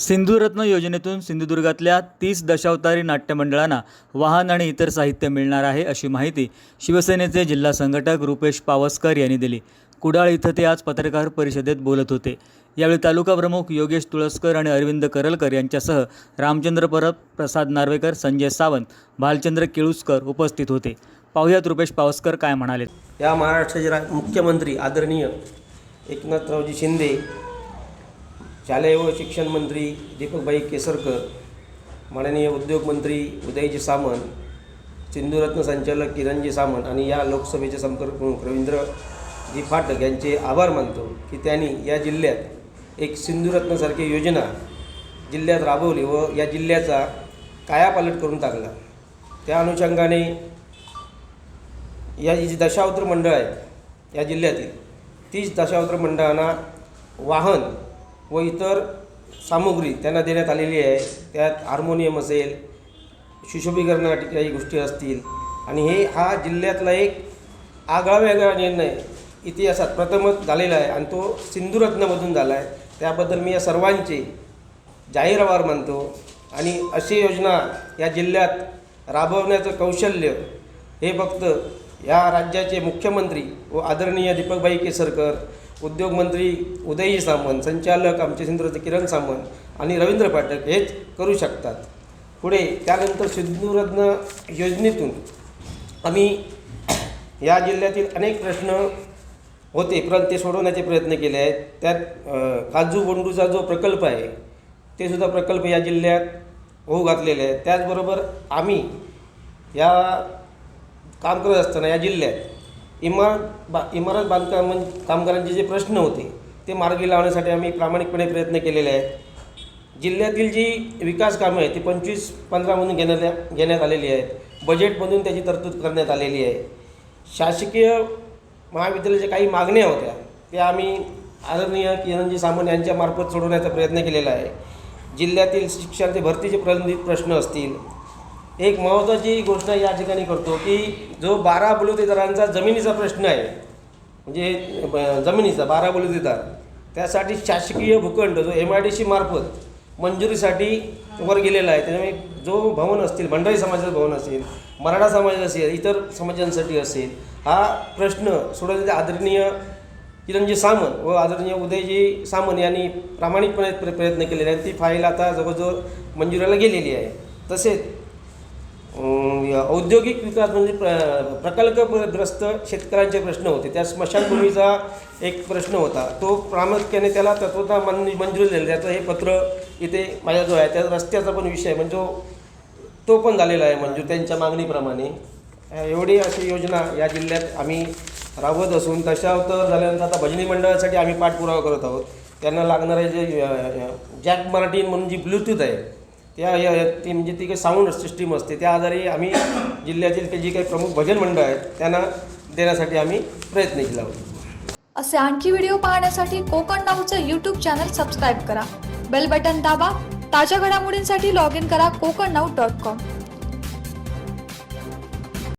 सिंधुरत्न योजनेतून सिंधुदुर्गातल्या तीस दशावतारी नाट्यमंडळांना वाहन आणि इतर साहित्य मिळणार आहे अशी माहिती शिवसेनेचे जिल्हा संघटक रुपेश पावसकर यांनी दिली. कुडाळ इथं ते आज पत्रकार परिषदेत बोलत होते. यावेळी तालुका प्रमुख योगेश तुळसकर आणि अरविंद करलकर यांच्यासह रामचंद्र परब प्रसाद नार्वेकर संजय सावंत भालचंद्र केळुसकर उपस्थित होते. पाहुयात रुपेश पावसकर काय म्हणाले या महाराष्ट्राचे मुख्यमंत्री आदरणीय एकनाथरावजी शिंदे शालेय व शिक्षण मंत्री दीपकभाई केसरकर माननीय उद्योगमंत्री उदयजी सामंत सिंधुरत्न संचालक किरणजी सामंत आणि या लोकसभेचे संपर्क प्रमुख रवींद्रजी फाटक यांचे आभार मानतो की त्यांनी या जिल्ह्यात एक सिंधुरत्नसारखी योजना जिल्ह्यात राबवली व या जिल्ह्याचा कायापालट करून टाकला. त्या अनुषंगाने या जी दशावत्र मंडळ आहेत या जिल्ह्यातील तीच दशावत्र मंडळांना वाहन व इतर सामुग्री त्यांना देण्यात आलेली आहे. त्यात हार्मोनियम असेल सुशोभीकरणासाठी काही गोष्टी असतील. आणि हे हा जिल्ह्यातला एक आगळा वेगळा निर्णय इतिहासात प्रथमच झालेला आहे आणि तो सिंधुरत्नमधून झाला आहे. त्याबद्दल मी या सर्वांचे जाहीर आभार मानतो. आणि अशी योजना या जिल्ह्यात राबवण्याचं कौशल्य हे फक्त या राज्याचे मुख्यमंत्री व आदरणीय दीपकभाई केसरकर उद्योगमंत्री उदयजी सामंत संचालक आमचे सिंधुराचे किरण सामंत आणि रवींद्र पाठक हेच करू शकतात. पुढे त्यानंतर सिंधुरत्न योजनेतून आम्ही या जिल्ह्यातील अनेक प्रश्न होते परंतु ते सोडवण्याचे प्रयत्न केले आहेत. त्यात काजू बोंडूचा जो प्रकल्प आहे ते सुद्धा प्रकल्प या जिल्ह्यात होऊ घातलेले आहेत. त्याचबरोबर आम्ही या काम करत असताना या जिल्ह्यात इमारत बा इमारत बांधकाम कामगारांचे जे प्रश्न होते ते मार्गी लावण्यासाठी आम्ही प्रामाणिकपणे प्रयत्न केलेले आहेत. जिल्ह्यातील जी विकास कामं आहेत ती पंचवीस पंधरामधून घेण्यात घेण्यात आलेली आहेत. बजेटमधून त्याची तरतूद करण्यात आलेली आहे. शासकीय महाविद्यालयाच्या काही मागण्या होत्या त्या आम्ही आदरणीय किरणजी सामंत यांच्यामार्फत सोडवण्याचा प्रयत्न केलेला आहे. जिल्ह्यातील शिक्षणाचे भरतीचे प्रलंबित प्रश्न असतील एक महत्त्वाची घोषणा या ठिकाणी करतो की जो बारा बलुतेदारांचा जमिनीचा प्रश्न आहे म्हणजे जमिनीचा बारा बलुतेदार त्यासाठी शासकीय भूखंड जो एम आय डी सी मार्फत मंजुरीसाठी वर गेलेला आहे त्याच्यामुळे जो भवन असतील भंडारी समाजाचं भवन असेल मराठा समाज असेल इतर समाजांसाठी असेल हा प्रश्न सोडवण्याचे आदरणीय किरणजी सामंत व आदरणीय उदयजी सामंत यांनी प्रामाणिकपणे प्र प्रयत्न केलेले आहेत. ती फाईल आता जवळजवळ मंजुरीला गेलेली आहे. तसेच औद्योगिक विकास म्हणजे प्र प्रकल्पग्रस्त शेतकऱ्यांचे प्रश्न होते. त्या स्मशानभूमीचा एक प्रश्न होता. तो प्रामुख्याने त्याला तत्वता मन मंजूर झाली त्याचं हे पत्र इथे माझ्याजवळ आहे. त्या रस्त्याचा पण विषय म्हणजे तो पण झालेला आहे मंजूर त्यांच्या मागणीप्रमाणे. एवढी अशी योजना या जिल्ह्यात आम्ही राबवत असून दशावतार झाल्यानंतर आता भजनी मंडळासाठी आम्ही पाठपुरावा करत आहोत. त्यांना लागणारे जे जॅक मराठी म्हणून जी ब्लूटूथ आहे त्या ती म्हणजे ती काही साऊंड सिस्टीम असते. त्या आधारे आम्ही जिल्ह्यातील ते जी काही प्रमुख भजन मंडळ आहेत त्यांना देण्यासाठी आम्ही प्रयत्न केला होता. असे आणखी व्हिडिओ पाहण्यासाठी कोकण नाऊचं यूट्यूब चॅनल सबस्क्राईब करा. बेल बटन दाबा. ताज्या घडामोडींसाठी लॉग इन करा कोकण नाऊ डॉट कॉम